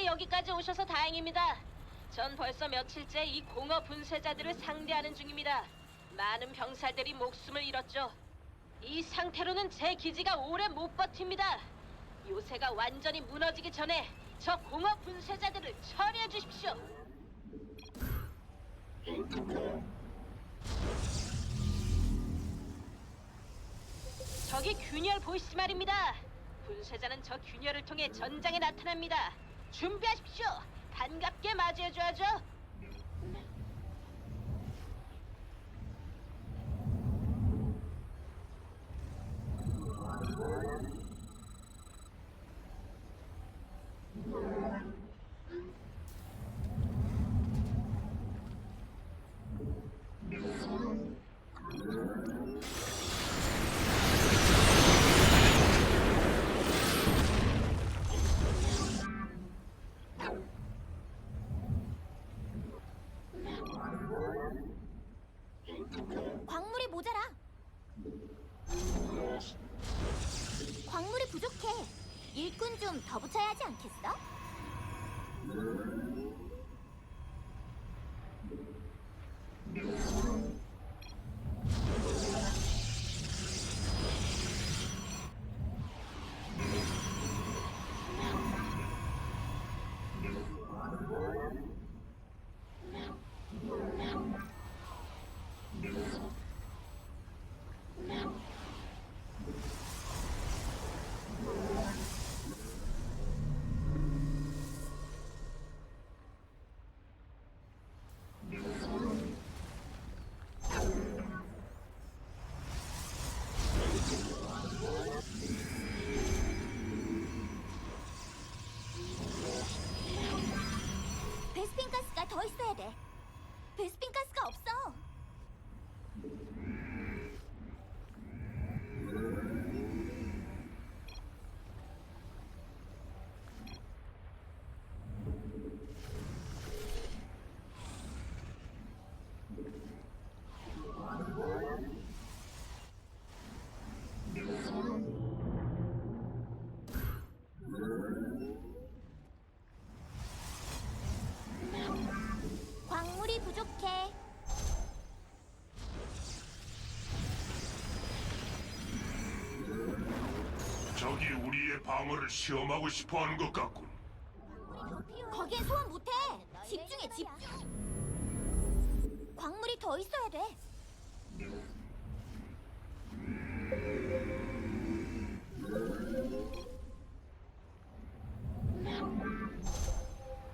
무사히 여기까지 오셔서 다행입니다. 전 벌써 며칠째 이 공허 분쇄자들을 상대하는 중입니다. 많은 병사들이 목숨을 잃었죠. 이 상태로는 제 기지가 오래 못 버팁니다. 요새가 완전히 무너지기 전에 저 공허 분쇄자들을 처리해 주십시오. 저기 균열 보이시 말입니다. 분쇄자는 저 균열을 통해 전장에 나타납니다. 준비하십시오. 반갑게 맞이해줘야죠. 광물이 모자라. 광물이 부족해. 일꾼 좀 더 붙여야 하지 않겠어? 부족해. 적이 우리의 방어를 시험하고 싶어 하는 것 같군. 거기엔 소환 못해. 집중해, 집중. 광물이 더 있어야 돼.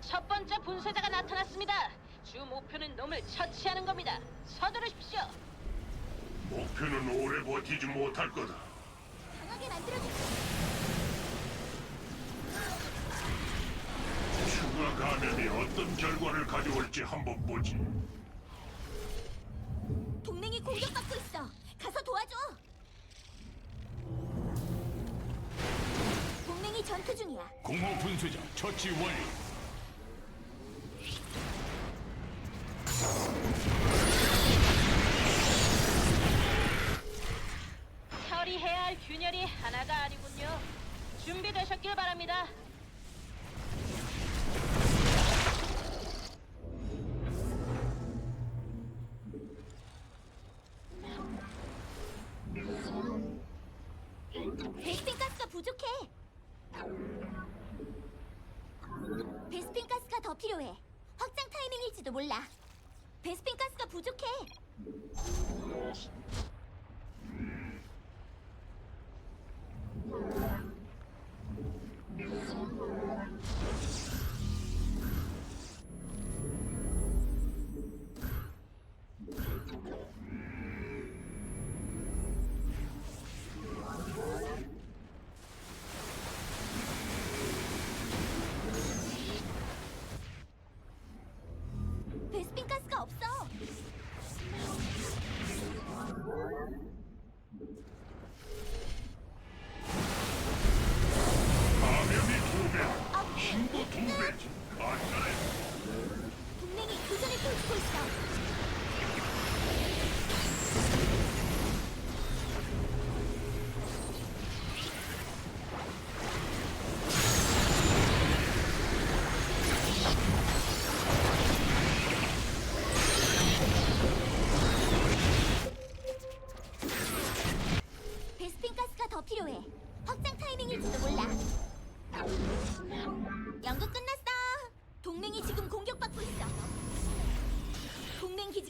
첫 번째 분쇄자가 나타났습니다. 주 목표는 놈을 처치하는 겁니다. 서두르십시오. 목표는 오래 버티지 못할 거다. 강하게 만들어줄게. 추가 감염이 어떤 결과를 가져올지 한번 보지. 동맹이 공격받고 있어. 가서 도와줘. 동맹이 전투 중이야. 공허 분쇄자 처치 완료. 필요해. 확장 타이밍일지도 몰라. 베스핀 가스가 부족해.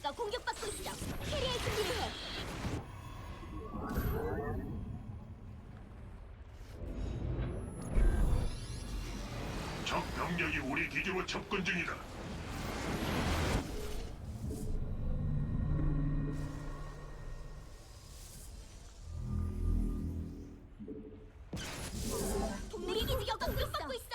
가스가 공격받고 있어. 캐리할 준비를 해. 적 병력이 우리 기지로 접근 중이다. 우리 기지가 공격받고 있어.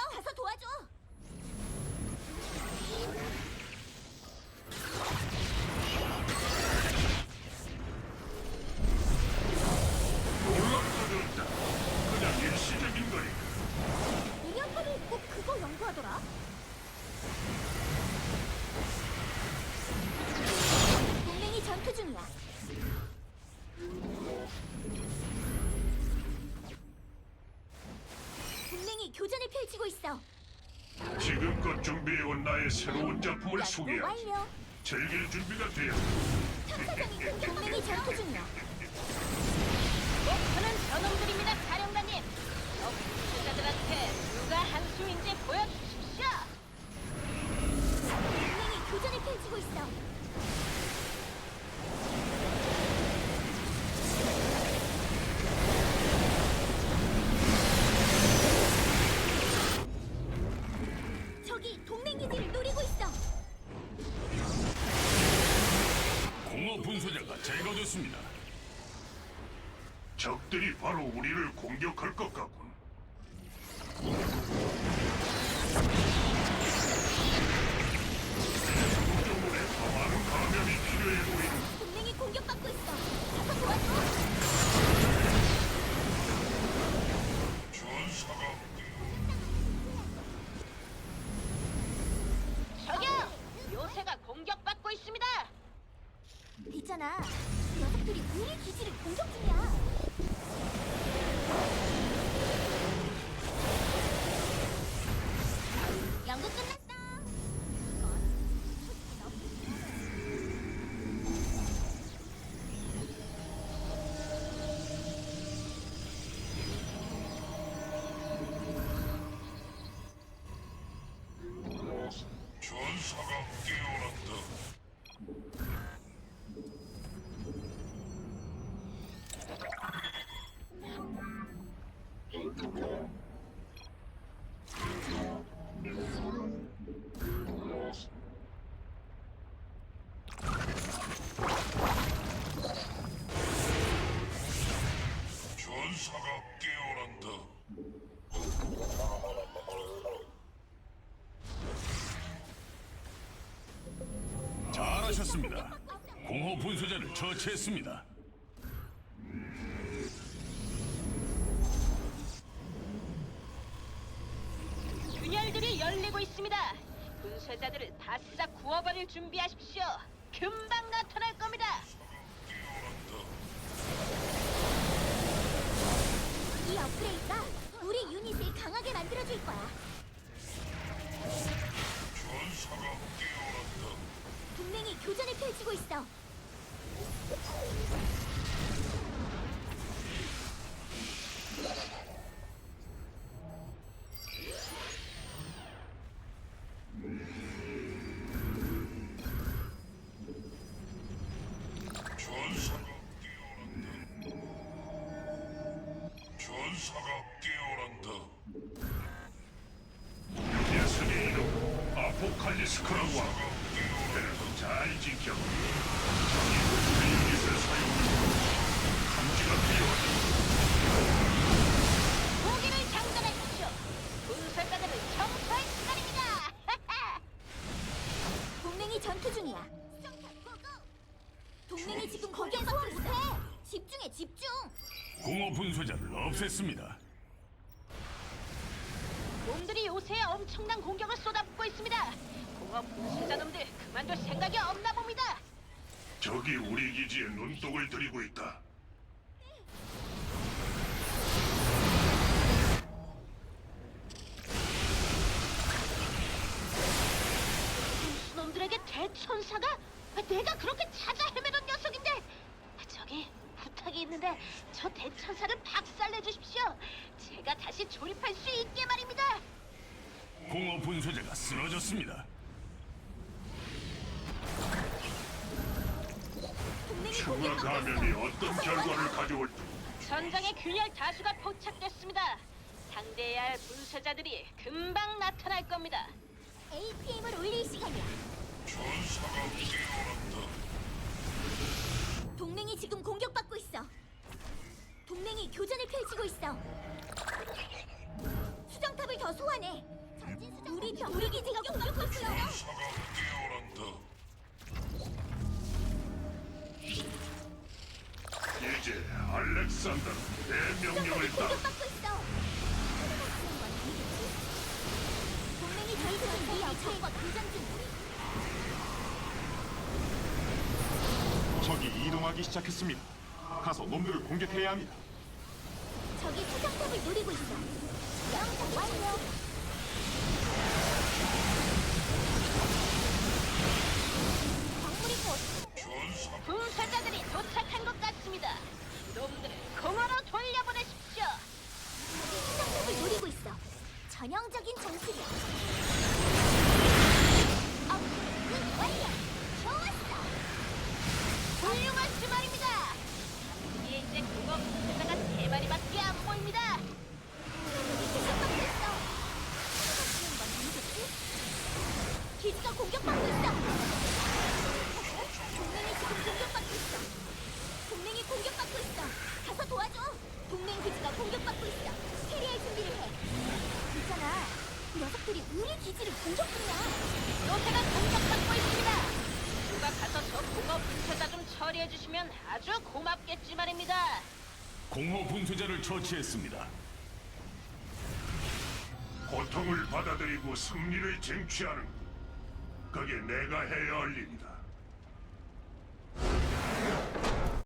지금껏 준비해온 나의 새로운 작품을 연구 소개하지. 완료. 즐길 준비가 되었다. 탐사정이 공격. 동맹이 전투 중이야. 목표는 저놈들입니다, 사령관님. 저 분쇄자들한테 누가 한수인지 적들이 바로 우리를 공격할 것 같군. 구조물에 더 많은 감염이 필요해 보이는 동맹이 공격받고 있어. 가서 도와줘. 전사가 저기요! 요새가 공격받고 있습니다. 있잖아. 녀석들이 우리 기지를 공격 중이야. 잘하셨습니다. 공허 분쇄자를 처치했습니다. 균열들이 열리고 있습니다. 분쇄자들을 바싹 구워버릴 준비하십시오. 금방 나타날 겁니다. 이 업그레이드가 우리 유닛을 강하게 만들어줄 거야. 전사가 깨어난다. 동맹이 교전을 펼치고 있어. 전사가 깨어난다. 아포칼리스 크라고 하고 그래도 잘 지켜. 적이 우리 유닛을 사용하고 감지가 필요하다. 무기를 장전하십시오. 분쇄자들을 청소할 시간입니다. 동맹이 전투 중이야. 동맹이 지금 공격받고 있어. 집중해, 집중. 공허 분쇄자를 없앴습니다. 놈들이 요새 엄청난 공격을 쏟아붓고 있습니다. 공업 분쇄자 놈들 그만둘 생각이 없나 봅니다. 적이 우리 기지에 눈독을 들이고 있다. 놈들에게 대천사가? 아, 내가 그렇게 찾아 헤매던 녀석인데 아, 저기 부탁이 있는데 저 대천사를 박살내 주십시오. 제가 다시 조립할 수 있게 말입니다. 공허 분쇄자가 쓰러졌습니다. 추가 감염이 어떤 결과를 가져올지 전장의 균열 다수가 포착됐습니다. 상대해야 할 분쇄자들이 금방 나타날 겁니다. APM을 올릴 시간이야. 전사가 깨어난다. 동맹이 지금 공격받고 있어. 동맹이 교전을 펼치고 있어. 수정탑을 더 소환해. 우리 병 우리 기지가 공격받고 있어. 전사가 이제 알렉산더는 내 명령을 따 공격받고 있어. 동맹이 저희들은 이 적과 교전 중. 적이 이동하기 시작했습니다. 가서 놈들을 공격해야 합니다. 저기 수정탑을 노리고 있어. 녀석들이 우리 기지를 공격 중이야. 요새가 공격받고 있습니다. 누가 가서 저 공허 분쇄자 좀 처리해 주시면 아주 고맙겠지 말입니다. 공허 분쇄자를 처치했습니다. 고통을 받아들이고 승리를 쟁취하는 것. 그게 내가 해야 할 일이다.